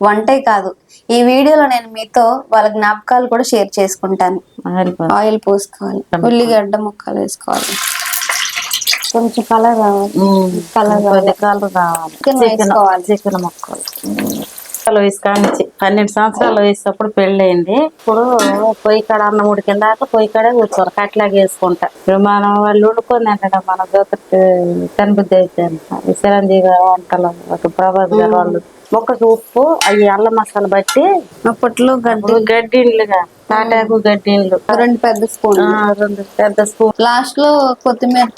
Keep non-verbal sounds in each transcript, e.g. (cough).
వంటే కాదు. ఈ వీడియోలో నేను మీతో వాళ్ళ జ్ఞాపకాలు కూడా షేర్ చేసుకుంటాను. ఆయిల్ పోసుకోవాలి. ఉల్లిగడ్డ ముక్కలు వేసుకోవాలి. కొంచెం కలర్ రావాలి. కలర్ రావాలి. చికెన్ చికెన్ వేసుకోవాలి. చికెన్ ముక్కలు. ముక్కలు వయసు పన్నెండు సంవత్సరాల వయసు పెళ్ళయింది. ఇప్పుడు పొయ్యి కాడ అన్నం ఉడికిన దాకా పొయ్యి కాడే కూర్చోరు కట్లాగా వేసుకుంటా. ఇప్పుడు మనం వాళ్ళు వండుకొని తింటాం మన దోకటి కనిబుద్ధి అయితే చిరంజీవి వంటలు ఒక ప్రభాస్ గారు వాళ్ళు ముక్కకి ఉప్పు అవి అల్లం మసాలా బట్టి అప్పట్లో గడ్డి గడ్డిండ్లుగా తాటాకు గడ్డిండ్లు రెండు పెద్ద స్పూన్ రెండు పెద్ద స్పూన్. లాస్ట్లో కొత్తిమీర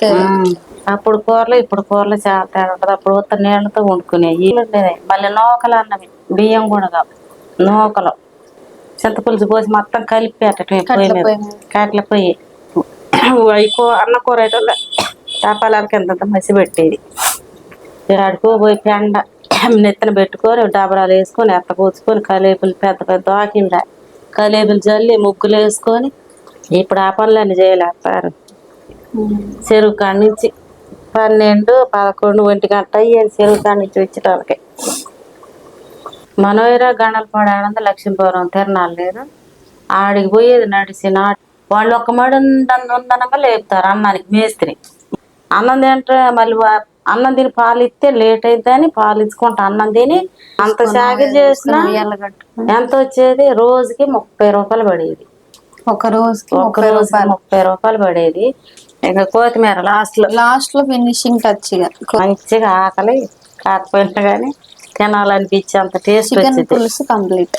అప్పుడు కూరలు ఇప్పుడు కూరలు చాలా తేడా ఉంటది. అప్పుడు ఉత్త నీళ్ళతో వండుకునే ఇల్లు ఉండేది. మళ్ళీ నూకలు అన్నవి. బియ్యం కూడా నూకలు. చింతపులుసు పోసి మొత్తం కలిపి మీద. కట్ల పొయ్యి అవి అన్న కూర అయితే తపాలాలకి ఎంత మసి పెట్టేది. ఆడుకో పోయి పెండ. నెత్తన పెట్టుకొని డబరాలు వేసుకొని ఎత్త కూర్చుకొని కలేపులు పెద్ద పెద్ద ఆకిండ. కలేపులు జల్లి ముగ్గులు వేసుకొని ఇప్పుడు ఆ పనులన్నీ చేయలేస్తారు చెరువు కాడ నుంచి పన్నెండు పదకొండు ఒంటి గంట అయ్యేది చెరువు కాడ నుంచి వచ్చేటాలకి మనోహర గండలపాడు ఆనంద లక్ష్మీపురం తిరణాలు లేదు. ఆడికి పోయేది నడిచి నాటి వాళ్ళు ఒక మడి ఉందని ఉందనగా లేపుతారు అన్నానికి మేస్త్రి. అన్నం తింటే మళ్ళీ అన్నం తిని పాలు ఇస్తే లేట్ అయిద్దని పాలు ఇచ్చుకుంటా అన్నం తిని అంత సాగి చేసిన ఎంత వచ్చేది? రోజుకి ముప్పై రూపాయలు పడేది. ఒక రోజుకి ఒక రూపాయలు. ముప్పై రూపాయలు పడేది. ఇంకా కొత్తిమీర లాస్ట్లో. లాస్ట్లో ఫినిషింగ్ టచ్ మంచిగా ఆకలి కాకపోయినా కానీ తినాలనిపించే అంత టేస్ట్ పులుసు కంప్లీట్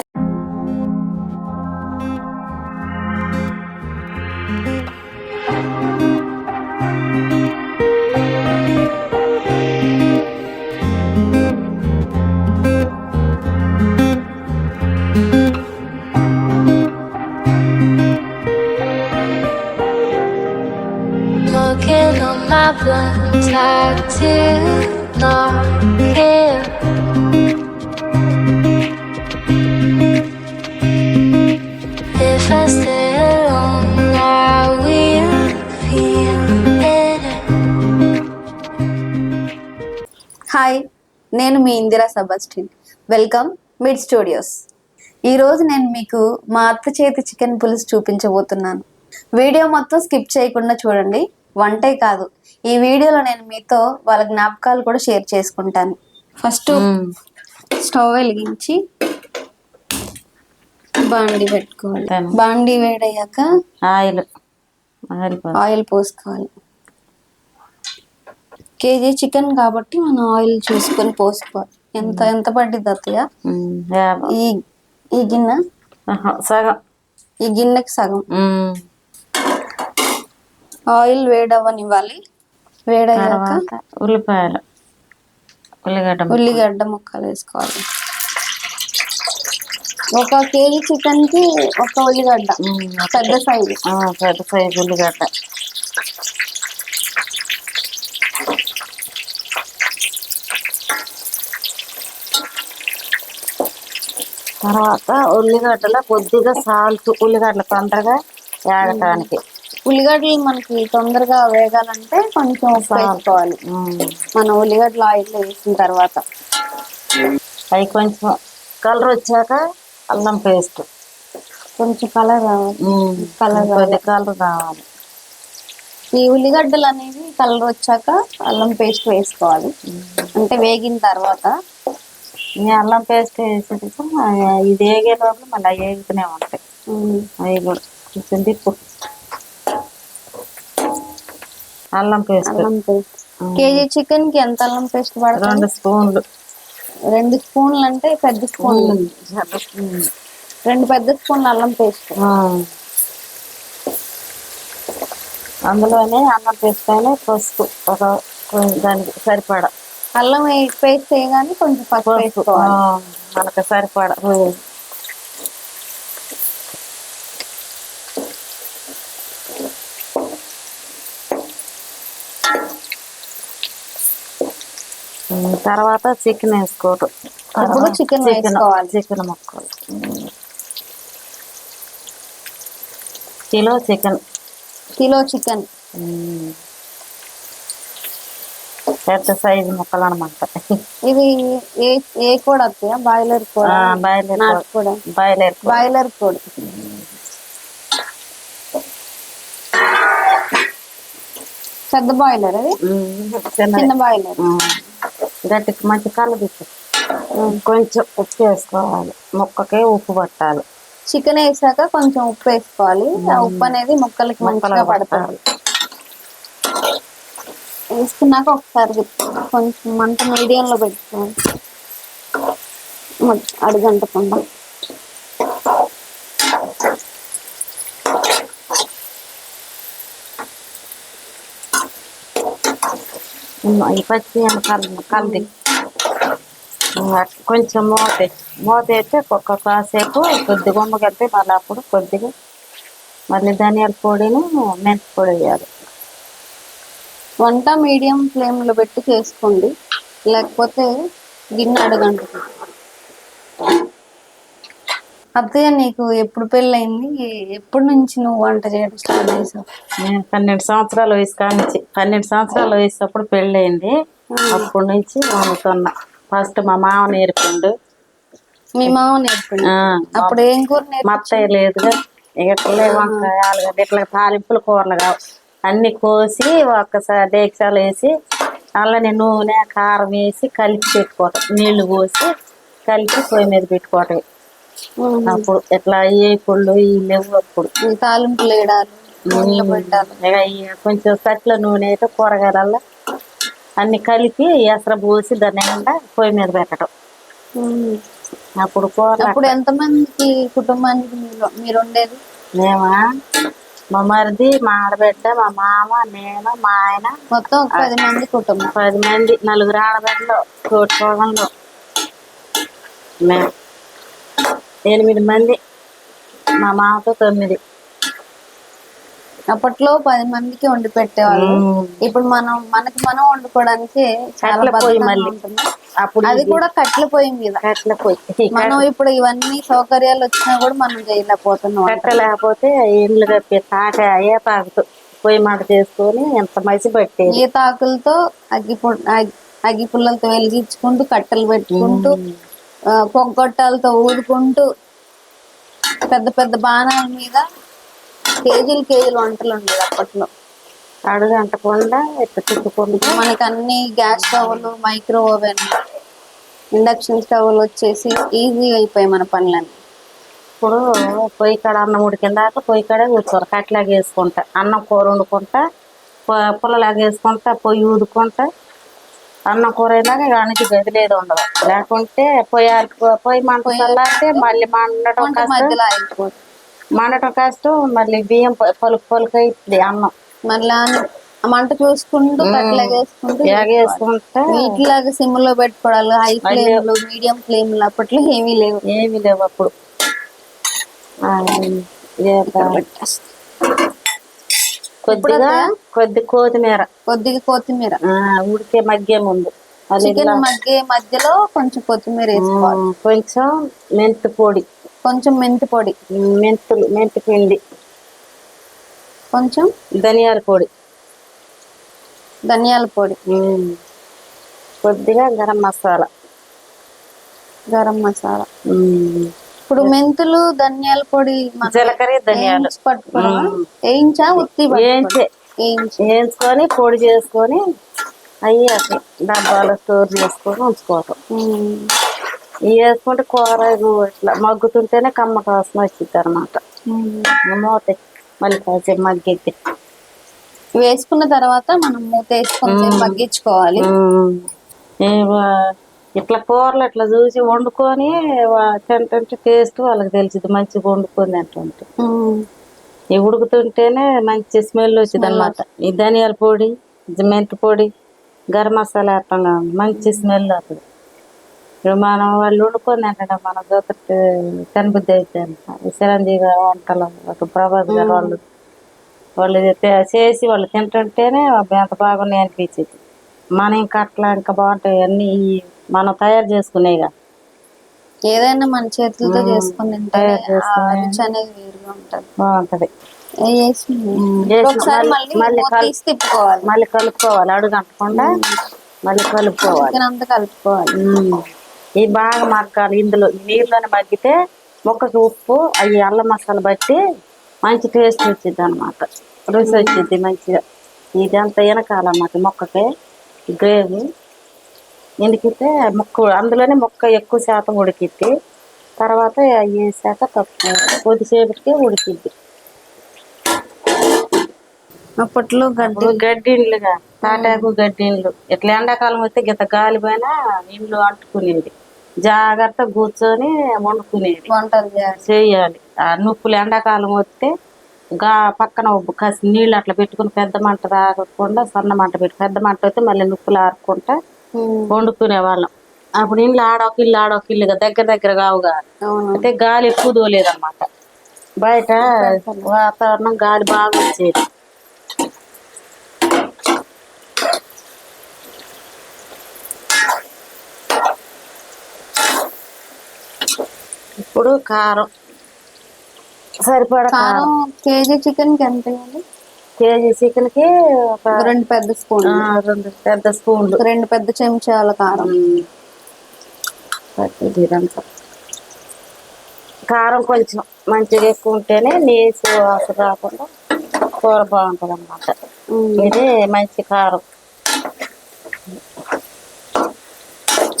నేను మీ Indira Sebastian. Welcome mid studios ఈరోజు నేను మీకు మా అత్త చేతి చికెన్ పులుసు చూపించబోతున్నాను. వీడియో మొత్తం స్కిప్ చేయకుండా చూడండి. వంటే కాదు. ఈ వీడియోలో నేను మీతో వాళ్ళ జ్ఞాపకాలు కూడా షేర్ చేసుకుంటాను. ఫస్ట్ స్టవ్ వెలిగించి బాండి పెట్టుకోవాలి? బాండి వేడయ్యాక ఆయిల్. ఆయిల్ పోసుకోవాలి. కేజీ చికెన్ కాబట్టి మనం ఆయిల్ చూసుకొని పోసుకోవాలి ఎంత ఎంత పడ్డిద్ది అత్తయ్య. ఈ ఈ గిన్నె? సగం. ఈ గిన్నెకి సగం. ఆయిల్ వేడవ్వనివ్వాలి. వేడయ్యాక ఉల్లిపాయలు. ఉల్లిగడ్డ. ఉల్లిగడ్డ ముక్కలు వేసుకోవాలి. ఒక కేజీ చికెన్కి ఒక ఉల్లిగడ్డ. పెద్ద సైజు. పెద్ద సైజు ఉల్లిగడ్డ. తర్వాత ఉల్లిగడ్డలో కొద్దిగా సాల్ట్ ఉల్లిగడ్డలు తొందరగా వేగటానికి. ఉల్లిగడ్డలు మనకి తొందరగా వేగాలంటే కొంచెం వేసుకోవాలి. ఉమ్, మనం ఉల్లిగడ్డలు ఆయిల్ వేసిన తర్వాత. అవి కొంచెం కలర్ వచ్చాక అల్లం పేస్ట్. కొంచెం కలర్ రావాలి. కలర్ కలర్ రావాలి. ఈ ఉల్లిగడ్డలు అనేవి కలర్ వచ్చాక అల్లం పేస్ట్ వేసుకోవాలి. అంటే వేగిన తర్వాత అల్లం పేస్ట్ వేసేది ఇది వేగే లోపల మళ్ళీ అవి వేగుతూనే ఉంటాయి. అవి కూడా కొంచెం తిప్పు అల్లం పేస్ట్. అల్లం పేస్ట్. కేజీ చికెన్కి ఎంత అల్లం పేస్ట్ పడుతుంది రెండు స్పూన్లు. రెండు స్పూన్లు అంటే పెద్ద స్పూన్లు. రెండు పెద్ద స్పూన్లు అల్లం పేస్ట్. అందులోనే అన్నం పేస్ట్ అయినా పసుపు ఒక దానికి సరిపడా. అల్లం పేస్ట్ వేయగానే కొంచెం పసుపు వేసుకోవాలి. మనకు సరిపడా. తర్వాత చికెన్ వేసుకోవటం. ఇప్పుడు చికెన్ వేసుకోవాలి. చికెన్ ముక్కలు. Kilo chicken. Kilo chicken. పెద్ద సైజు ముక్కలు అనమాట ఇది ఏ ఏ కోడి వస్తాయా? బాయిలర్ కోడి? బాయిలర్ కోడి. బాయిలర్ బాయిలర్ కోడి. పెద్ద బాయిలర్ అది? చిన్న బాయిలర్. గట్టి మంచి తీసు కొంచెం ఉప్పు వేసుకోవాలి. ముక్కకే ఉప్పు పట్టాలి. చికెన్ వేసాక కొంచెం ఉప్పు వేసుకోవాలి. ఆ ఉప్పు అనేది ముక్కలకి మంచిగా పడుతుంది. వేసుకున్నాక ఒకసారి తిప్పాలి. కొంచెం మంట మీడియంలో పెట్టుకోండి అడుగంటకుండా పచ్చి కళ్ళు కొంచెం మూత మూత అయితే ఒక్క కాసేపు కొద్దిగా గుమ్మకెళ్తే మళ్ళీ అప్పుడు కొద్దిగా మళ్ళీ ధనియాల పొడిని మెంతి పొడి వేయాలి. వంట మీడియం ఫ్లేమ్లో పెట్టి చేసుకోండి. లేకపోతే గిన్నె అడుగంటుంది అత్తయ్య నీకు ఎప్పుడు పెళ్ళయింది? ఎప్పటి నుంచి నువ్వు వంట చేయడం స్టార్ట్ చేసావు? నేను పన్నెండు సంవత్సరాల వయసు కానించి పన్నెండు సంవత్సరాల వయసు అప్పుడు పెళ్ళయింది అప్పటి నుంచి వండుతున్నా. ఫస్ట్ మా మామ నేర్పిండు. మీ మామ నేర్పిండి? అప్పుడు ఏం కూర నేర్పి మా అత్తయ్య లేదుగా. ఇట్లే వంకాయ ఆలుగడ్డ ఇట్లా తాలింపుల కూరలు కావు. అన్ని కోసి ఒక్కసారి డేక్షాలు వేసి అలానే నూనె కారం వేసి కలిపి పెట్టుకోవటం. నీళ్ళు పోసి కలిపి పొయ్యి మీద పెట్టుకోవటం. అప్పుడు ఇట్లా ఏ పుళ్ళు ఈ లేవు అప్పుడు. కొంచెం సట్ల నూనె అయితే కూరగాయలల్లో అన్ని కలిపి ఎసర పోసి దాని నిండా పొయ్యి మీద పెట్టడం. అప్పుడు కూర అప్పుడు ఎంత మందికి కుటుంబానికి మీరు ఉండేది మేమా? మా మరిది మా ఆడబిడ్డ మా మామ నేను మా ఆయన. మొత్తం ఒక పది మంది కుటుంబం. పది మంది నలుగురు ఆడబిడ్డలు మేము ఎనిమిది మంది మా మామతో తొమ్మిది. అప్పట్లో పది మందికి వండి పెట్టేవాళ్ళు. ఇప్పుడు మనం మనకి మనం వండుకోవడానికి చాలా కట్ల. ఉంటుంది అది కూడా కట్టెల పొయ్యి మీద. పొయ్యి. మనం ఇప్పుడు ఇవన్నీ సౌకర్యాలు వచ్చినా కూడా మనం చేయలేకపోతున్నాం కట్ట లేకపోతే ఇండ్లు కప్పి తాక అయ్యే తాకుతూ పొయ్యి మాట చేసుకొని ఎంత మసి పట్టేది. ఈ తాకులతో అగ్గి అగ్గి పుల్లలతో వెలిగించుకుంటూ కట్టెలు పెట్టుకుంటూ పొగ్గొట్టాలతో ఊదుకుంటూ పెద్ద పెద్ద బాణాల మీద కేజీలు కేజీలు వంటలు ఉండేవి అప్పట్లో. అడుగు అంటకుండా ఎట్లా తిప్పుకుంటూ మనకి అన్ని గ్యాస్ స్టవ్లు మైక్రో ఓవెన్ ఇండక్షన్ స్టవ్లు వచ్చేసి ఈజీ అయిపోయాయి మన పనులన్నీ. ఇప్పుడు పొయ్యి కాడ అన్నం ఉడికిన దాకా పొయ్యి కాడే కూర్చోరు కట్లాగా వేసుకుంటా అన్నం కూర వండుకుంటా పుల్లలాగా వేసుకుంటా పొయ్యి ఊదుకుంటా అన్నం కూర అయినాక కానీ గది లేదు ఉండదు. లేకుంటే పొయ్యి పొయ్యి మంట చల్లారితే మళ్ళీ మండటం కష్టం మధ్యలో అయిపోతుంది మండటం కష్టం మళ్ళీ బియ్యం పలుకు పలుకు అవుతుంది అన్నం. మళ్ళీ మంట చూసుకుంటూ వేసుకుంటా వీటిలాగా సిమ్లో పెట్టుకోవడాలు హై ఫ్లేమ్లో మీడియం ఫ్లేమ్లో అప్పట్లో ఏమీ లేవు. ఏమీ లేవు అప్పుడు. కొద్దిగా కొద్ది కొత్తిమీర. కొద్దిగా కొత్తిమీర. ఆ, ఉడికే మగ్గే ముందు. చికెన్ మగ్గే మధ్యలో కొంచెం కొత్తిమీర వేసుకోవాలి. కొంచెం మెంతి పొడి. కొంచెం మెంతి పొడి మెంతులు మెంతి పిండి. కొంచెం ధనియాల పొడి. ధనియాల పొడి కొద్దిగా గరం మసాలా. గరం మసాలా ఇప్పుడు మెంతులు ధనియాల పొడి జీలకర్ర ధనియాలు. పట్టుకోవడమా వేయించా? ఉత్తి వేయించే. వేయించి. వేయించుకొని పొడి చేసుకొని అవి అట్లా డబ్బాలో స్టోర్ చేసుకొని ఉంచుకోవటం. వేసుకుంటే కూర ఇగో ఇట్లా మగ్గుతుంటేనే కమ్మ వాసన వచ్చింది అనమాట. మూత మళ్ళీ కాసేపు మగ్గెత్తి వేసుకున్న తర్వాత మనం మూత వేసుకొని మగ్గించుకోవాలి. ఇట్లా కూరలు ఇట్లా చూసి వండుకొని తింటుంటే టేస్ట్ వాళ్ళకి తెలిసింది మంచిగా వండుకొని తింటుంటే. ఉమ్. ఇవి ఉడుకుతుంటేనే మంచి స్మెల్ వచ్చింది అనమాట ఈ ధనియాల పొడి మెంతి పొడి గరం మసాలా వేస్తాం కదా, మంచి స్మెల్ అప్పుడు ఇప్పుడు మనం వాళ్ళు వండుకొని తింటాం మన దోపతి తినబుద్ధి అయితే చిరంజీవి గారు వంటలు అటు ప్రభాస్ గారు వాళ్ళు వాళ్ళు చేసి వాళ్ళు తింటుంటేనే ఎంత బాగున్నాయి అనిపించేది. మనం ఇంకా అట్లా ఇంకా బాగుంటాయి. అన్నీ మనం తయారు చేసుకునేగా. ఏదైనా మన చేతులతో చేసుకుని బాగుంటది. మళ్ళీ- కలుపుకోవాలి. అడుగు అంటకుండా మళ్ళీ కలుపుకోవాలి. కలుపుకోవాలి. ఇవి బాగా మగ్గాలి. ఇందులో నీళ్ళని మగ్గితే ముక్కకి ఉప్పు అవి అల్లం మసాలా బట్టి మంచి టేస్ట్ వచ్చింది అనమాట రుచి వచ్చింది మంచిగా. ఇదంతా వెనకాలన్నమాట మొక్కకి. గ్రేవీ. ఎందుకంటే ముక్క అందులోనే మొక్క ఎక్కువ శాతం ఉడికిద్ది. తర్వాత అవి వేసాక తక్కువ కొద్దిసేపటికి ఉడికిద్ది. అప్పట్లో గడ్డి గడ్డిండ్లుగా తాటాకు గడ్డిండ్లు ఇట్లా ఎండాకాలం వస్తే గిత గాలిపోయినా ఇండ్లు అంటుకునేది. జాగ్రత్త కూర్చొని వండుకునేది. వంటలు చేయాలి. ఆ నొప్పులు ఎండాకాలం వస్తే గా పక్కన కాసి నీళ్ళు అట్లా పెట్టుకుని పెద్ద మంట రాకుండా సన్న మంట పెట్టి పెద్ద మంట అయితే మళ్ళీ నొప్పులు ఆరుకుంటా వండుకునే వాళ్ళం అప్పుడు ఇండ్లు ఆడొక ఇల్లు ఆడొక ఇల్లుగా దగ్గర దగ్గర కావుగా అయితే గాలి ఎక్కువ తోలేదన్నమాట. బయట వాతావరణం గాలి బాగా వచ్చేది. ఇప్పుడు కారం. సరిపడా కారం. కేజీ చికెన్కి ఎంత వేయాలి కేజీ చికెన్కి ఒక రెండు పెద్ద స్పూన్ రెండు పెద్ద స్పూన్లు. రెండు పెద్ద చెంచాల కారం. ఇదంతా. కారం కొంచెం మంచిగా ఎక్కువ ఉంటేనే నీసు వాసన రాకుండా కూర బాగుంటుంది అన్నమాట ఇది మంచి కారం.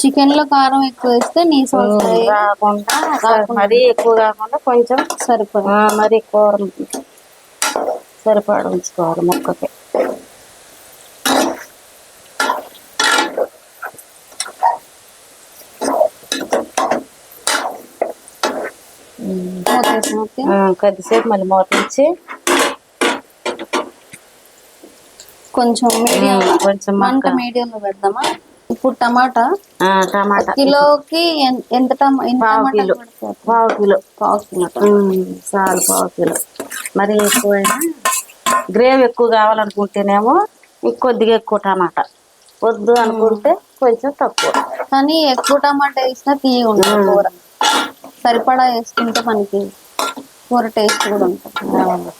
చికెన్లో కారం ఎక్కువ వేస్తే నీ వస్తాయి రాకుండా మరీ ఎక్కువ కాకుండా కొంచెం సరిపోదు. మరి కూర సరిపడ ఉంచుకోవాలి ముక్కకి. కొద్దిసేపు మళ్ళీ మూతించి కొంచెం మీడియం కొంచెం మంట మక్క. మీడియం లో పెడదామా? ఇప్పుడు టమాటా? టమాటా. కిలోకి ఎంత పావు కిలో? పావు కిలో. పావు కిలో చాలు పావు కిలో. మరి ఎక్కువైనా గ్రేవీ ఎక్కువ కావాలనుకుంటేనేమో ఇంకొద్దిగా ఎక్కువ టమాటా. వద్దు అనుకుంటే కొంచెం తక్కువ. కానీ ఎక్కువ టమాటా వేసినా తీయ ఉంటుంది కూర. సరిపడా వేసుకుంటే మనకి కూర టేస్ట్ కూడా ఉంటుంది.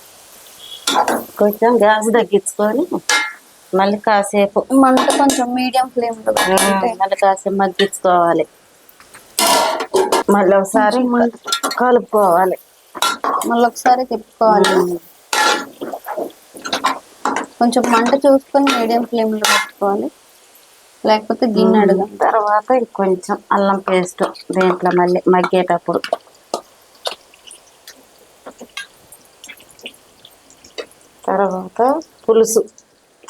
కొంచెం గ్యాస్ తగ్గించుకొని మళ్ళీ కాసేపు మంట కొంచెం మీడియం ఫ్లేమ్ మళ్ళీ కాసేపు మగ్గించుకోవాలి. మళ్ళీ ఒకసారి కలుపుకోవాలి. మళ్ళీ ఒకసారి తిప్పుకోవాలి. కొంచెం మంట చూసుకొని మీడియం ఫ్లేమ్లో పెట్టుకోవాలి. లేకపోతే గిన్నె అడగం. తర్వాత ఇంకొంచెం అల్లం పేస్ట్ దీంట్లో మళ్ళీ మగ్గేటప్పుడు. తర్వాత పులుసు.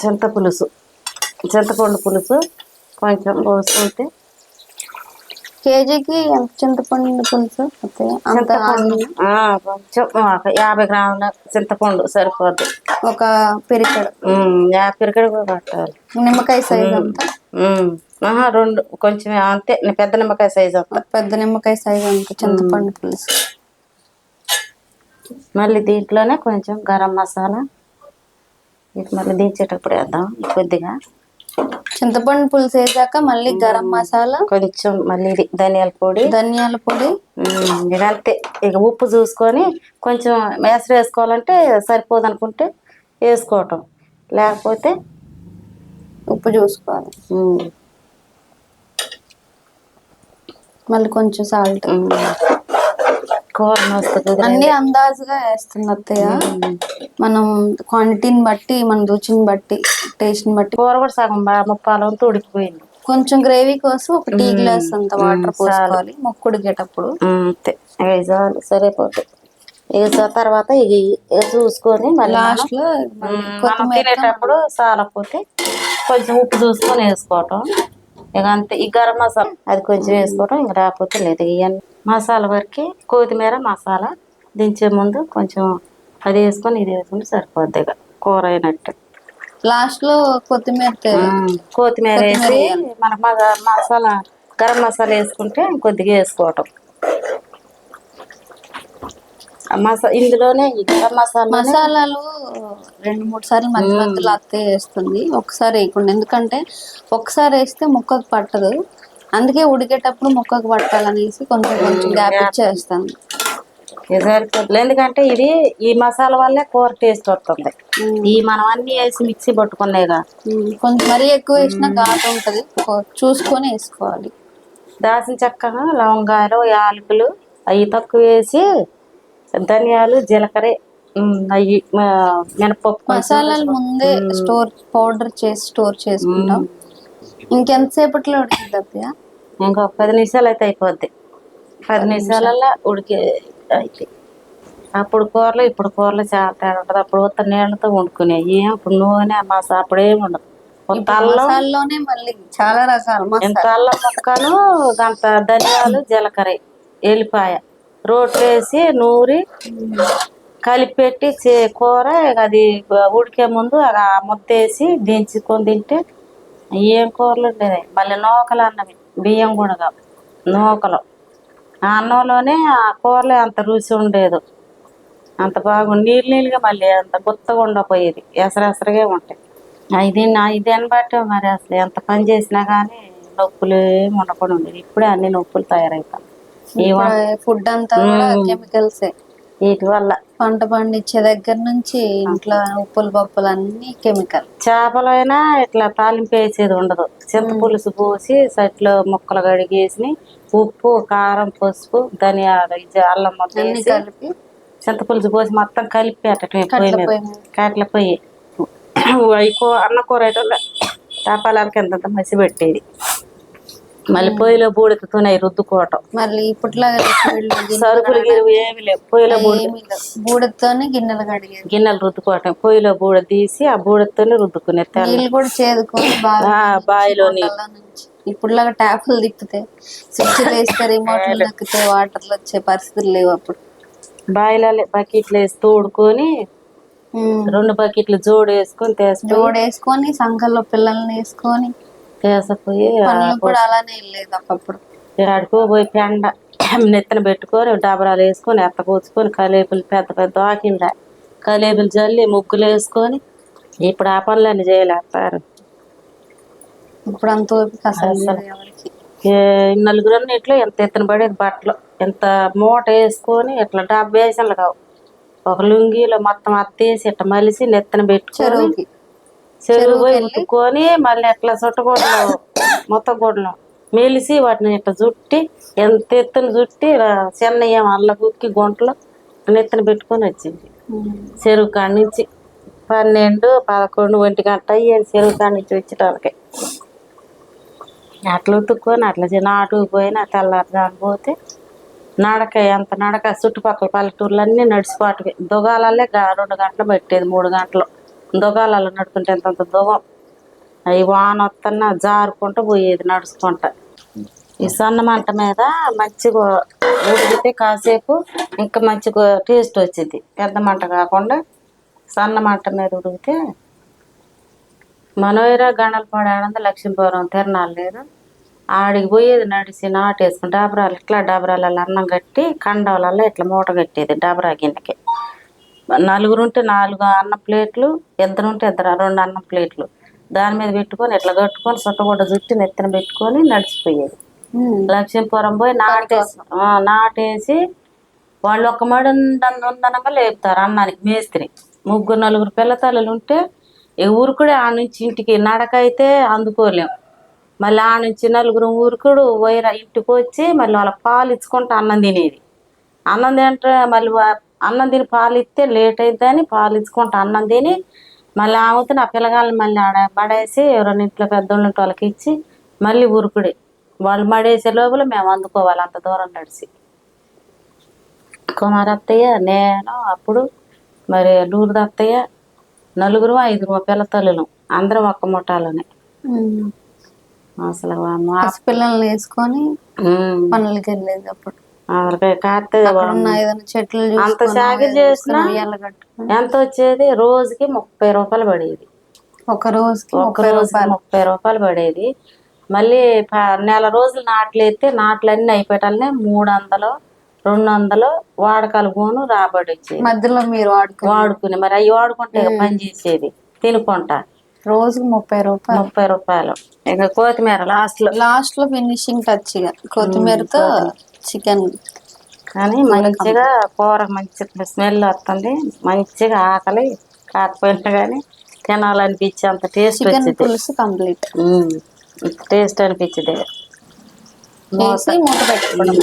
చింత పులుసు చింతపండు పులుసు కొంచెం పోసుకుంటే. కేజీకి ఎంత చింతపండు పులుసు? చింతపండు కొంచెం ఒక యాభై గ్రాముల చింతపండు సరిపోద్ది. ఒక పెరికడు. యాభై కూడా పట్టాలి. నిమ్మకాయ సైజ్ అంతా రెండు కొంచెం అంతే పెద్ద నిమ్మకాయ సైజ్ అంతా. పెద్ద నిమ్మకాయ సైజ్ అంత చింతపండు పులుసు? మళ్ళీ దీంట్లోనే కొంచెం గరం మసాలా ఇది మళ్ళీ దించేటప్పుడు వేద్దాం కొద్దిగా. చింతపండు పులుసు వేసాక మళ్ళీ గరం మసాలా. కొంచెం మళ్ళీ ఇది ధనియాల పొడి. ధనియాల పొడి. అంతే. ఇక ఉప్పు చూసుకొని కొంచెం మేసరు వేసుకోవాలంటే సరిపోదు అనుకుంటే వేసుకోవటం. లేకపోతే ఉప్పు చూసుకోవాలి. మళ్ళీ కొంచెం సాల్ట్. కుదిరింది. అన్ని అందాజుగా వేస్తుంది అత్తయ్య మనం క్వాంటిటీని బట్టి మన రుచిని బట్టి టేస్ట్ని బట్టి. కూర కూడా సగం ముప్పాలు ఉడికిపోయింది. కొంచెం గ్రేవీ కోసం ఒక టీ గ్లాస్ అంత వాటర్. పోసుకోవాలి మొక్కు ఉడికేటప్పుడు. అంతే. చాలు సరిపోతుంది స- తర్వాత ఇక చూసుకొని మళ్ళీ లాస్ట్లో తినేటప్పుడు చాలకపోతే కొంచెం ఉప్పు చూసుకొని వేసుకోవటం. ఇక అంతే ఈ గరం మసాలా అది కొంచెం వేసుకోవటం ఇంక రాకపోతే లేదు. ఇవన్నీ మసాలా వరకు కొత్తిమీర మసాలా దించే ముందు కొంచెం అది వేసుకొని ఇది వేసుకుంటే సరిపోద్ది కూర అయినట్టు. లాస్ట్లో కొత్తిమీర. కొత్తిమీర వేసి మసా- మసాలా గరం మసాలా వేసుకుంటే కొద్దిగా వేసుకోవటం. మసా ఇందులోనే గరం మసాలా మసాలాలు రెండు మూడు సార్లు మధ్య మధ్యలో అత్తయ్య వేస్తుంది. ఒకసారి వేయకుండా ఎందుకంటే ఒకసారి వేస్తే ముక్కకు పట్టదు. అందుకే ఉడికేటప్పుడు మొక్కకు పట్టాలనేసి కొంచెం కొంచెం గ్యాప్ ఇచ్చేస్తాను. సరిపోతుంది. ఎందుకంటే ఇది ఈ మసాలా వల్లే కూర టేస్ట్ వస్తుంది. ఈ మనం అన్ని వేసి మిక్సీ పట్టుకున్నాయిగా ఉమ్, కొంచెం మరీ ఎక్కువ వేసినా ఘాటు ఉంటది. చూసుకొని వేసుకోవాలి. దాసిన చెక్క లవంగాలు యాలకులు అవి తక్కువ వేసి ధనియాలు జీలకర్ర అవి మినపప్పు మసాలాలు ముందే స్టోర్ పౌడర్ చేసి స్టోర్ చేసుకుంటాం. ఇంకెంతసేపట్లో ఉడికిద్ది అత్తయ్య? ఇంకా పది నిమిషాలు అయితే అయిపోద్ది. పది నిమిషాలల్లో ఉడికి అయితే అప్పుడు కూరలు ఇప్పుడు కూరలు చాలా తేడా ఉంటుంది. అప్పుడు ఉత్త నీళ్ళతో వండుకునేవి అప్పుడు నూనె మసా అప్పుడు ఏమి ఉండదు. అల్లం మసాలాలోనే మళ్ళీ చాలా రకాల మసాలా. అల్లం ముక్కను గంత ధనియాలు జీలకర్ర ఎల్లిపాయ. రోట్లు వేసి నూరి కలిపెట్టి చే- కూర అది ఉడికే ముందు ఆ ముద్ద వేసి దించుకొని తింటే ఏం కూరలు ఉండేది. మళ్ళీ నూకలు అన్నవి. బియ్యం కూడా నూకలు. ఆ అన్నంలోనే ఆ కూరలో అంత రుచి ఉండేది. అంత బాగు నీళ్ళు నీళ్ళుగా మళ్ళీ అంత గుత్తగా ఉండపోయేది. ఎసరెసరగా ఉంటాయి. ఇది నా ఇదేని బట్టి మరి అసలు ఎంత పని చేసినా కానీ నొప్పులు ఏమి ఉండకుండా ఉండేది ఇప్పుడే అన్ని నొప్పులు తయారవుతాయి ఫుడ్ అంతా కెమికల్సే వీటి వల్ల. పంట పండించే దగ్గర నుంచి ఇంట్లో ఉప్పులు పప్పులు అన్ని కెమికల్. చేపలైనా ఇట్లా తాలింపు వేసేది ఉండదు. చింతపులుసు పోసి సట్లో ముక్కలు కడిగేసి ఉప్పు కారం పసుపు ధనియాలు అల్లం అన్ని వేసి కలిపి చింతపులుసు పోసి మొత్తం కలిపి మీద. కాట్ల పొయ్యి. కూ అన్న కూర అయితే చేపలకి ఎంత మసి పెట్టేది మళ్ళీ పొయ్యిలో బూడిదతోనే రుద్దుకోవటం. మళ్ళీ గిన్నెలు సరుకులు గిరువు ఏమి లేవు. పొయ్యిలో బూడిద. బూడిదతోనే గిన్నెలు కడిగేది గిన్నెలు రుద్దుకోవటం. పొయ్యిలో బూడ తీసి ఆ బూడతోనే రుద్దుకునే తెల్ల నీళ్ళు కూడా చేదుకొని బావిలో ఇప్పుడులాగా ట్యాపులు తిప్పితే స్విచ్లు వేస్తే రిమోట్లు (laughs) నొక్కితే వాటర్లు వచ్చే పరిస్థితులు లేవు అప్పుడు. బాయిలలో బకెట్లు వేసి తోడుకొని రెండు బకెట్లు జోడు వేసుకొని తీసిపోయి జోడేసుకొని సంకల్లో పిల్లల్ని వేసుకొని పనులు కూడా అలానే వెళ్ళేది ఒకప్పుడు ఆడుకోపోయి పెండ నెత్తన పెట్టుకొని డబరాలు వేసుకొని ఎత్త కూర్చుకొని కలేపులు పెద్ద పెద్ద ఆకింద కలేపులు జల్లి ముగ్గులు వేసుకొని ఇప్పుడు ఆ పనులన్నీ చేయలేస్తారు ఇప్పుడు అంత ఓపిక అసలు నలుగురు ఇట్లా ఎంత ఎత్తున పడేది బట్టలు ఎంత మూట వేసుకొని ఇట్లా డబ్బు వేసాను కావు. ఒక లుంగిలో మొత్తం అత్తేసి ఇట్లా మలిసి నెత్తన పెట్టుకొని చెరువు పోయి ఉతుక్కొని మళ్ళీ అట్లా చుట్టగొడలు మొత్తం గొడలు మెలిసి వాటిని ఇట్లా చుట్టి ఎంత ఎత్తున చుట్టి చెన్నయ్య అల్ల కుక్కి గుంటలో నెత్తన పెట్టుకొని వచ్చింది. చెరువు కాడి నుంచి పన్నెండు పదకొండు ఒంటి గంట అయ్యేది చెరువు కాడి నుంచి వచ్చేటాలకి అట్లా ఉతుక్కొని అట్లా చి- నాటుకు పోయినా తెల్లారుజాము పోతే నడక ఎంత నడక చుట్టుపక్కల పల్లెటూర్లన్నీ నడిచిపోవటమే. దుగాలల్లే రెండు గంటలు పెట్టేది మూడు గంటలు. దుగాలలో నడుతుంటే ఎంత దుగం అవి వాన వస్తున్నా జారుకుంటూ పోయేది నడుచుకుంటా. ఈ సన్న మంట మీద మంచిగా ఉడికితే కాసేపు ఇంకా మంచిగా టేస్ట్ వచ్చింది. పెద్ద మంట కాకుండా సన్న మంట మీద ఉడికితే మనోహర గణలపాడు ఆడంద లక్ష్మీపురం తిరణాలు లేదు. ఆడికి పోయేది నడిచి నాటేసుకుని డాబరాలు ఇట్లా డాబరాలలో అన్నం కట్టి కండవలలో ఇట్లా మూట కట్టేది డాబరా గిన్నెకి. నలుగురు ఉంటే నాలుగు అన్నం ప్లేట్లు ఇద్దరు ఉంటే ఇద్దరు రెండు అన్నం ప్లేట్లు. దాని మీద పెట్టుకొని ఇట్లా కట్టుకొని చుట్టగొడ్డ జుట్టి నెత్తిన పెట్టుకొని నడిచిపోయేది. లక్ష్మీపురం పోయి నాటేసి. నాటేసి వాళ్ళు ఒక మడి ఉందన- ఉందనగా లేపుతారు అన్నానికి మేస్త్రి. ముగ్గురు నలుగురు పిల్ల తల్లులు ఉంటే ఈ ఊరుకుడే ఆ నుంచి ఇంటికి నడకైతే అందుకోలేం. మళ్ళీ ఆ నుంచి నలుగురు ఊరుకుడు వైర ఇంటికి వచ్చి మళ్ళీ వాళ్ళ పాలు ఇచ్చుకుంటూ అన్నం తినేది. అన్నం తింటే మళ్ళీ అన్నం తిని పాలు ఇస్తే లేట్ అయిద్దని పాలు ఇచ్చుకుంటూ అన్నం తిని మళ్ళీ ఆమెతో నా పిల్లగాళ్ళని మళ్ళీ ఆడ పడేసి ఇంట్లో పెద్దోళ్ళు వాళ్ళకి ఇచ్చి మళ్ళీ ఊరుకుడే వాళ్ళు మడేసే లోపల మేము అందుకోవాలి అంత దూరం నడిచి. కుమారత్తయ్య నేను అప్పుడు మరి నూరు దత్తయ్య నలుగురు ఐదుగురు పిల్ల తల్లులు. అందరం ఒక్క ముఠాలోనే. అసలు పిల్లల్ని వేసుకొని పనులకి వెళ్ళేది అప్పుడు. అంత చూసుకొని, సాగి ఏదైనా చేసినా ఎంత వచ్చేది? రోజుకి ముప్పై రూపాయలు పడేది. ఒక రోజుకి రోజుకి రూపాయలు. ముప్పై రూపాయలు పడేది. మళ్ళీ నెల రోజులు నాట్లు ఎత్తే నాట్లు అన్నీ అయిపోయటాలనే మూడు వందలు రెండు వందలు వాడకాలు పోను రాబడి వచ్చేది. మధ్యలో మీరు వాడుకో వాడుకుని మరి అవి వాడుకుంటే పని చేసేది. తినుకుంటా. రోజుకు ముప్పై రూపాయలు. ముప్పై రూపాయలు. ఇంకా కొత్తిమీర లాస్ట్లో లాస్ట్లో ఫినిషింగ్ టచ్ ఇక. కొత్తిమీరతో చికెన్. కానీ మంచిగా కూర మంచి స్మెల్ వస్తుంది. మంచిగా ఆకలి కాకపోయినా కానీ తినాలనిపించే అంత టేస్ట్ వచ్చింది. పులుసు కంప్లీట్. టేస్ట్ అనిపించింది. వేసి మూత పెట్టుకోవడం.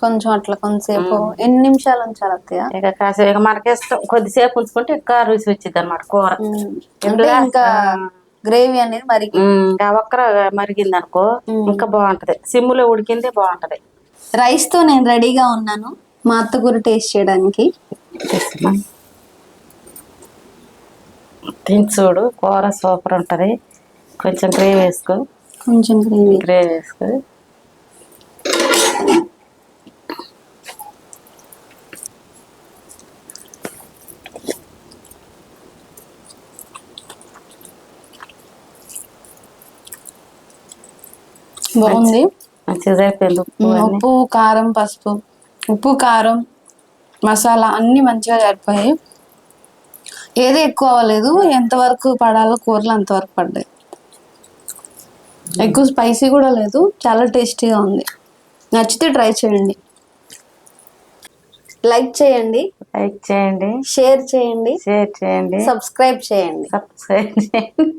కొంచెం అట్లా కొంతసేపు ఎన్ని నిమిషాలు ఉంచాలి అత్తయ్య? ఇక కాసేపు ఇక మనకి కొద్దిసేపు ఉంచుకుంటే ఇంకా రుచి వచ్చింది అనమాట కూర. ఇంకా గ్రేవీ అనేది మరి ఉమ్, ఇంకా ఒక్కర మరిగింది అనుకో ఇంకా బాగుంటది. సిమ్ములో ఉడికిందే బాగుంటది. రైస్తో నేను రెడీగా ఉన్నాను. మా అత్త కూర టేస్ట్ చేయడానికి. తిని చూడు కూర సూపర్ ఉంటది. కొంచెం గ్రేవీ వేసుకో. కొంచెం గ్రేవీ. గ్రేవీ వేసుకో. బాగుంది. మంచిగా. ఉప్పు కారం పసుపు. ఉప్పు కారం మసాలా అన్ని మంచిగా సరిపోయాయి ఏది ఎక్కువ అవ్వలేదు. ఎంతవరకు పడాలో కూరలు అంతవరకు పడ్డాయి. ఎక్కువ స్పైసీ కూడా లేదు. చాలా టేస్టీగా ఉంది. నచ్చితే ట్రై చేయండి. లైక్ చేయండి. లైక్ చేయండి. షేర్ చేయండి. షేర్ చేయండి. సబ్స్క్రైబ్ చేయండి. సబ్స్క్రైబ్ చేయండి.